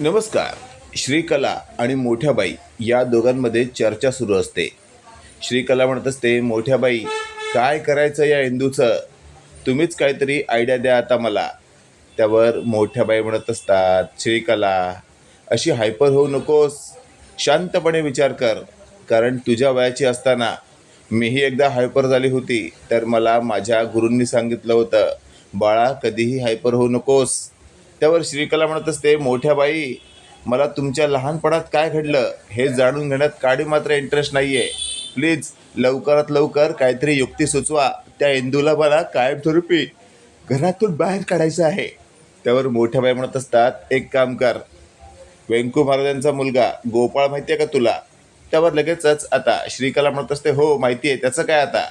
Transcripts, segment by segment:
नमस्कार. श्रीकला आणि मोठ्या बाई या दोघांमध्ये चर्चा सुरू असते. श्रीकला म्हणत असते मोठ्याबाई काय करायचं या इंदूचं? तुम्हीच काहीतरी आयडिया द्या आता मला. त्यावर मोठ्या बाई म्हणत असतात श्रीकला अशी हायपर होऊ नकोस. शांतपणे विचार कर. कारण तुझ्या वयाची असताना मीही एकदा हायपर झाली होती तर मला माझ्या गुरूंनी सांगितलं होतं बाळा कधीही हायपर होऊ नकोस. त्यावर श्रीकला म्हणत असते मोठ्या बाई मला तुमच्या लहानपणात काय घडलं हे जाणून घेण्यात काडी मात्र इंटरेस्ट नाही आहे प्लीज लवकरात लवकर काहीतरी युक्ती सुचवा. त्या इंदूला मला कायमस्वरूपी घरातून बाहेर काढायचं आहे. त्यावर मोठ्या बाई म्हणत असतात एक काम कर. वेंकू महाराजांचा मुलगा गोपाळ माहिती आहे का तुला? त्यावर लगेचच आता श्रीकला म्हणत असते हो माहिती आहे त्याचं काय आता?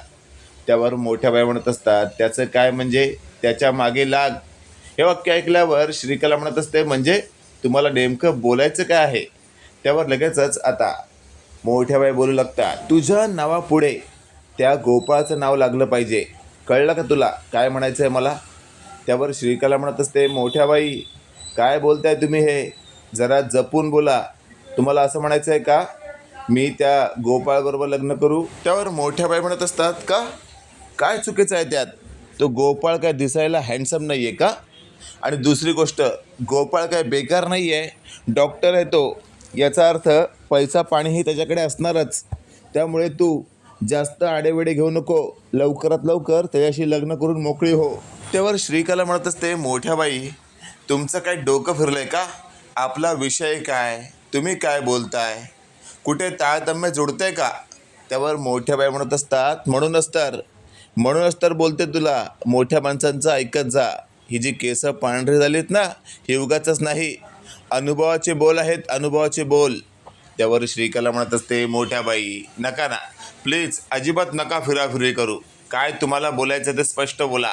त्यावर मोठ्या बाई म्हणत असतात त्याचं काय म्हणजे? त्याच्यामागे लाग. हे वाक्य ऐकल्यावर श्रीकला म्हणत असते म्हणजे तुम्हाला नेमकं बोलायचं काय आहे? त्यावर लगेचच आता मोठ्या बाई बोलू लागतात तुझ्या नावापुढे त्या गोपाळचं नाव लागलं पाहिजे. कळलं का तुला? काय म्हणायचं आहे मला? त्यावर श्रीकला म्हणत असते मोठ्या बाई काय बोलताय तुम्ही हे? जरा जपून बोला. तुम्हाला असं म्हणायचं आहे का? मी त्या गोपाळबरोबर लग्न करू. त्यावर मोठ्या बाई म्हणत असतात का? काय चुकीचं आहे त्यात? तो गोपाळ काय दिसायला हँडसम नाही आहे का? आणि दुसरी गोष्ट गोपाळ काय बेकार नाही आहे डॉक्टर आहे तो. याचा अर्थ पैसा पाणीही त्याच्याकडे असणारच. त्यामुळे तू जास्त आडेवेडे घेऊ नको. लवकरात लवकर त्याच्याशी लग्न करून मोकळी हो. त्यावर श्रीकला म्हणत असते मोठ्या बाई तुमचं काय डोकं फिरलं आहे का? आपला विषय काय? तुम्ही काय बोलताय? कुठे ताळतम्य जुडतंय का? त्यावर मोठ्या बाई म्हणत असतात म्हणूनच तर. म्हणूनच तर बोलते तुला. मोठ्या माणसांचं ऐकत जा. ही जी केसं पांढरी झालीत ना ही उगाचच नाही. अनुभवाचे बोल आहेत अनुभवाचे बोल. त्यावर श्रीकला म्हणत असते मोठ्या बाई नका ना. प्लीज अजिबात नका फिराफिरी करू. काय तुम्हाला बोलायचं ते स्पष्ट बोला.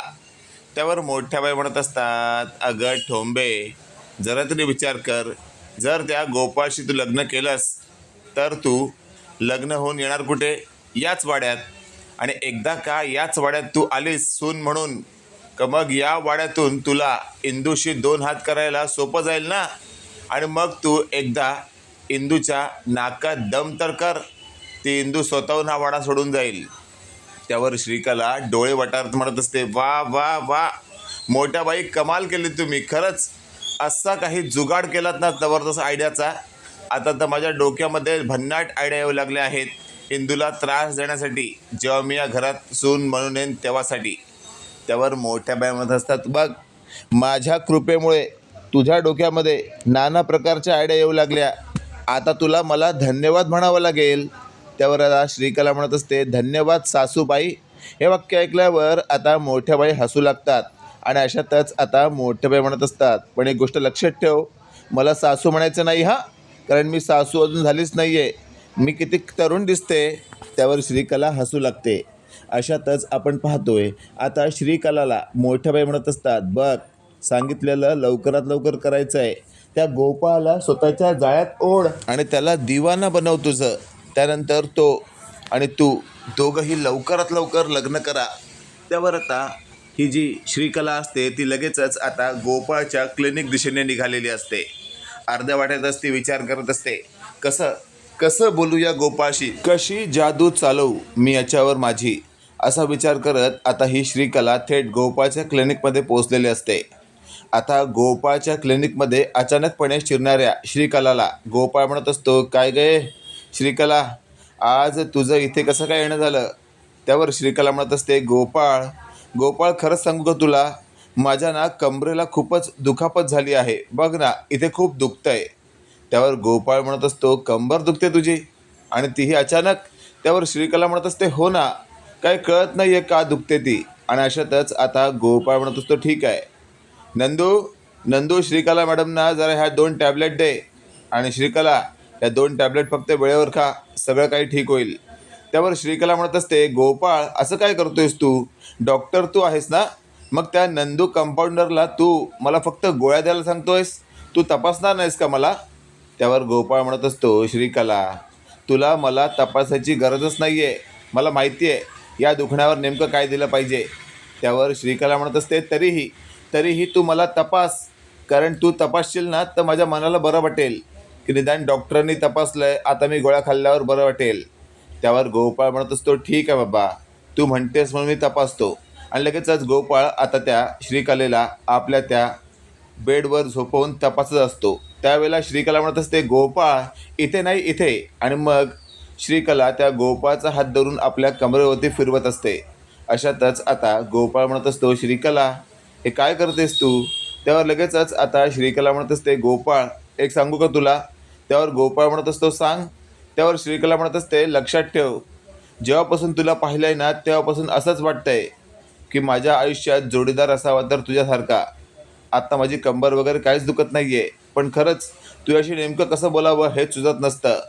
त्यावर मोठ्या बाई म्हणत असतात अगं ठोंबे जरा तरी विचार कर. जर त्या गोपाळशी तू लग्न केलंस तर तू लग्न होऊन येणार कुठे? याच वाड्यात. आणि एकदा का याच वाड्यात तू आलीस सून म्हणून? का मग या वाड्यातून तुला इंदूशी दोन हात करायला सोपं जाईल ना? आणि मग तू एकदा इंदूच्या नाकात दम तर कर ती इंदू स्वतःहून हा वाडा सोडून जाईल. त्यावर श्रीकला डोळे वटारत म्हणत असते वा वा वा मोठ्या बाई कमाल केली तुम्ही खरंच असा काही जुगाड केलात ना जबरदस्त आयडियाचा? आता तर माझ्या डोक्यामध्ये भन्नाट आयडिया येऊ लागल्या आहेत इंदूला त्रास देण्यासाठी जेव्हा मी या घरात सून म्हणून येईन तेव्हासाठी. त्यावर मोठ्या बाई म्हणत असतात. बघ माझ्या कृपेमुळे तुझ्या डोक्यामध्ये नाना प्रकारच्या आयडिया येऊ लागल्या. आता तुला मला धन्यवाद म्हणावं लागेल. त्यावर आता श्रीकला म्हणत असते धन्यवाद सासूबाई. हे वाक्य ऐकल्यावर आता मोठ्या बाई हसू लागतात आणि अशातच आता मोठ्या बाई म्हणत असतात पण एक गोष्ट लक्षात ठेव मला सासू म्हणायचं नाही हा? कारण मी सासू अजून झालीच नाही आहे मी किती तरुण दिसते. त्यावर श्रीकला हसू लागते. अशातच आपण पाहतोय आता श्रीकलाला मोठ्या बाई म्हणत असतात बघ सांगितलेलं लवकरात लवकर करायचं आहे त्या गोपाळाला स्वतःच्या जाळ्यात ओढ आणि त्याला दिवाना बनव तुझं. त्यानंतर तो आणि तू दोघंही लवकरात लवकर लग्न करा. त्यावर आता ही जी श्रीकला असते ती लगेचच आता गोपाळच्या क्लिनिक दिशेने निघालेली असते. अर्ध्या वाट्यातच ती विचार करत असते. कसं? कसं बोलूया गोपाळशी कशी जादू चालवू मी याच्यावर माझी? असा विचार करत आता ही श्रीकला थेट गोपाळच्या क्लिनिकमध्ये पोहोचलेली असते. आता गोपाळच्या क्लिनिकमध्ये अचानकपणे शिरणाऱ्या श्रीकलाला गोपाळ म्हणत असतो काय गे श्रीकला? आज तुझं इथे कसं काय येणं झालं? त्यावर श्रीकला म्हणत असते गोपाळ गोपाळ खरंच सांगू का तुला? माझ्या ना कमरेला खूपच दुखापत झाली आहे. बघ ना इथे खूप दुखतं आहे त्यावर गोपाळ म्हणत असतो कंबर दुखते तुझी. आणि तीही अचानक त्यावर श्रीकला म्हणत असते हो ना काय कळत नाही आहे का दुखते ती. आणि अशातच आता गोपाळ म्हणत असतो ठीक आहे. नंदू नंदू श्रीकला मॅडमना जरा ह्या दोन टॅबलेट दे. आणि श्रीकला ह्या दोन टॅबलेट फक्त वेळेवर खा सगळं काही ठीक होईल. त्यावर श्रीकला म्हणत असते गोपाळ असं काय करतोयस तू? डॉक्टर तू आहेस ना? मग त्या नंदू कंपाऊंडरला तू मला फक्त गोळ्या द्यायला सांगतोयस? तू तपासणार नाहीस का मला? त्यावर गोपाळ म्हणत असतो श्रीकला तुला मला तपासायची गरजच नाही आहे मला माहिती आहे या दुखण्यावर नेमकं काय दिलं पाहिजे. त्यावर श्रीकला म्हणत असते तरीही तरीही तू मला तपास. कारण तू तपासशील ना तर माझ्या मनाला बरं वाटेल. की निदान डॉक्टरांनी तपासलं आहे आता मी गोळ्या खाल्ल्यावर बरं वाटेल. त्यावर गोपाळ म्हणत असतो ठीक आहे बाबा तू म्हणतेस म्हणून मी तपासतो. आणि लगेचच गोपाळ आता त्या श्रीकलेला आपल्या त्या बेडवर झोपवून तपासत असतो. त्यावेळेला श्रीकला म्हणत असते गोपाळ इथे नाही इथे. आणि मग श्रीकला त्या गोपाळचा हात धरून आपल्या कमरेवरती फिरवत असते. अशातच आता गोपाळ म्हणत असतो श्रीकला हे काय करतेस तू? त्यावर लगेचच आता श्रीकला म्हणत असते गोपाळ एक सांगू का तुला? त्यावर गोपाळ म्हणत असतो सांग. त्यावर श्रीकला म्हणत असते लक्षात ठेव. जेव्हापासून तुला पाहिलं आहे ना तेव्हापासून असंच वाटतंय की माझ्या आयुष्यात जोडीदार असावा तर तुझ्यासारखा. आत्ता माझी कंबर वगैरे काहीच दुखत नाही आहे पण खरंच तुझ्याशी नेमकं कसं बोलावं हे सुचत नसतं.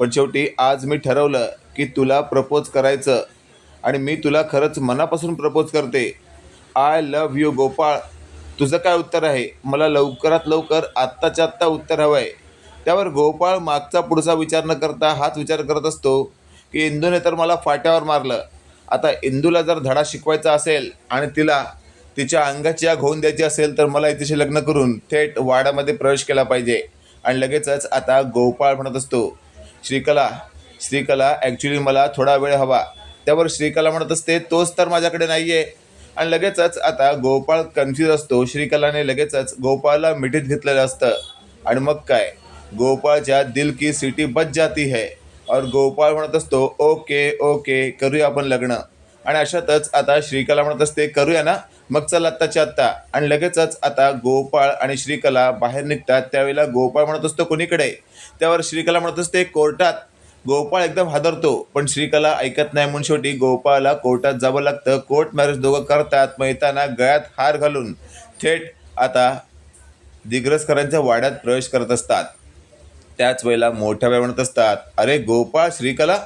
पण शेवटी आज मी ठरवलं की तुला प्रपोज करायचं आणि मी तुला खरंच मनापासून प्रपोज करते. I love you Gopal. तुझं काय उत्तर आहे? मला लवकरात लवकर आत्ताच्या आत्ता उत्तर हवं आहे त्यावर गोपाळ मागचा पुढचा विचार न करता हाच विचार करत असतो की इंदूने तर मला फाट्यावर मारलं. आता इंदूला जर धडा शिकवायचा असेल आणि तिला तिच्या अंगाची आग होऊन द्यायची असेल तर मला तिचे लग्न करून थेट वाडामध्ये प्रवेश केला पाहिजे. आणि लगेचच आता गोपाळ म्हणत असतो श्रीकला श्रीकला ॲक्च्युली मला थोडा वेळ हवा. त्यावर श्रीकला म्हणत असते तोच तर माझ्याकडे नाही आहे आणि लगेचच आता गोपाळ कन्फ्यूज असतो श्रीकलाने लगेचच गोपाळला मिठीत घेतलेलं असतं. आणि मग काय? गोपाळच्या दिल की सिटी बच जाती है. और गोपाळ म्हणत असतो ओके ओके करूया आपण लग्न. आणि अशातच आता श्रीकला म्हणत असते करूया ना? मग चल आत्ताच्या आत्ता. आणि लगेचच आता गोपाळ आणि श्रीकला बाहेर निघतात. त्यावेळेला गोपाळ म्हणत असतो कोणीकडे? त्यावर श्रीकला म्हणत असते कोर्टात. गोपाळ एकदम हादरतो पण श्रीकला ऐकत नाही. म्हणून शेवटी गोपाळला कोर्टात जावं लागतं. कोर्ट मॅरेज दोघं करतात मग येताना गळ्यात हार घालून. थेट आता दिग्रसकरांच्या वाड्यात प्रवेश करत असतात. त्याच वेळेला मोठ्या वेळ म्हणत असतात अरे गोपाळ श्रीकला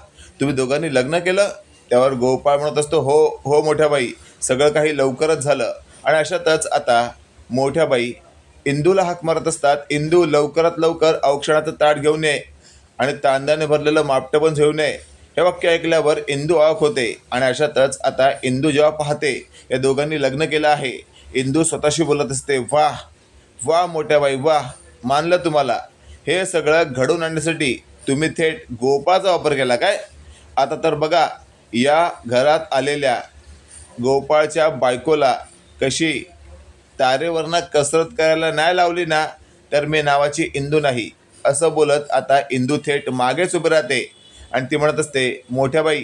तुम्ही दोघांनी लग्न केलं? त्यावर गोपाळ म्हणत असतो हो हो मोठ्या बाई सगळं काही लवकरच झालं. आणि अशातच आता मोठ्या बाई इंदूला हाक मारत असतात. इंदू लवकरात लवकर औक्षणाचं ताट घेऊन ये आणि तांदाने भरलेलं मापटं पण घेऊन ये हे वाक्य ऐकल्यावर इंदू आवक होते आणि अशातच आता इंदू जेव्हा पाहते या दोघांनी लग्न केलं आहे. इंदू स्वतःशी बोलत असते वाह वाह मोठ्या बाई वाह मानलं तुम्हाला. हे सगळं घडवून आणण्यासाठी तुम्ही थेट गोपाचा वापर केला काय? आता तर बघा या घरात आलेल्या गोपाळच्या बायकोला कशी तारेवरनं कसरत करायला नाही लावली ना तर मी नावाची इंदू नाही असं बोलत आता इंदू थेट मागेच उभी राहते. आणि ती म्हणत असते मोठ्या बाई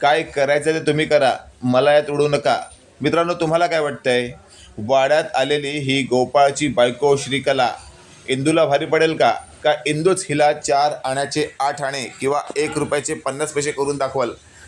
काय करायचं ते तुम्ही करा मला यात उडू नका. मित्रांनो तुम्हाला काय वाटतंय? वाड्यात आलेली ही गोपाळची बायको श्रीकला इंदूला भारी पडेल का? का इंदूच हिला चार आण्याचे आठ आणे किंवा एक रुपयाचे पन्नास पैसे करून दाखवाल?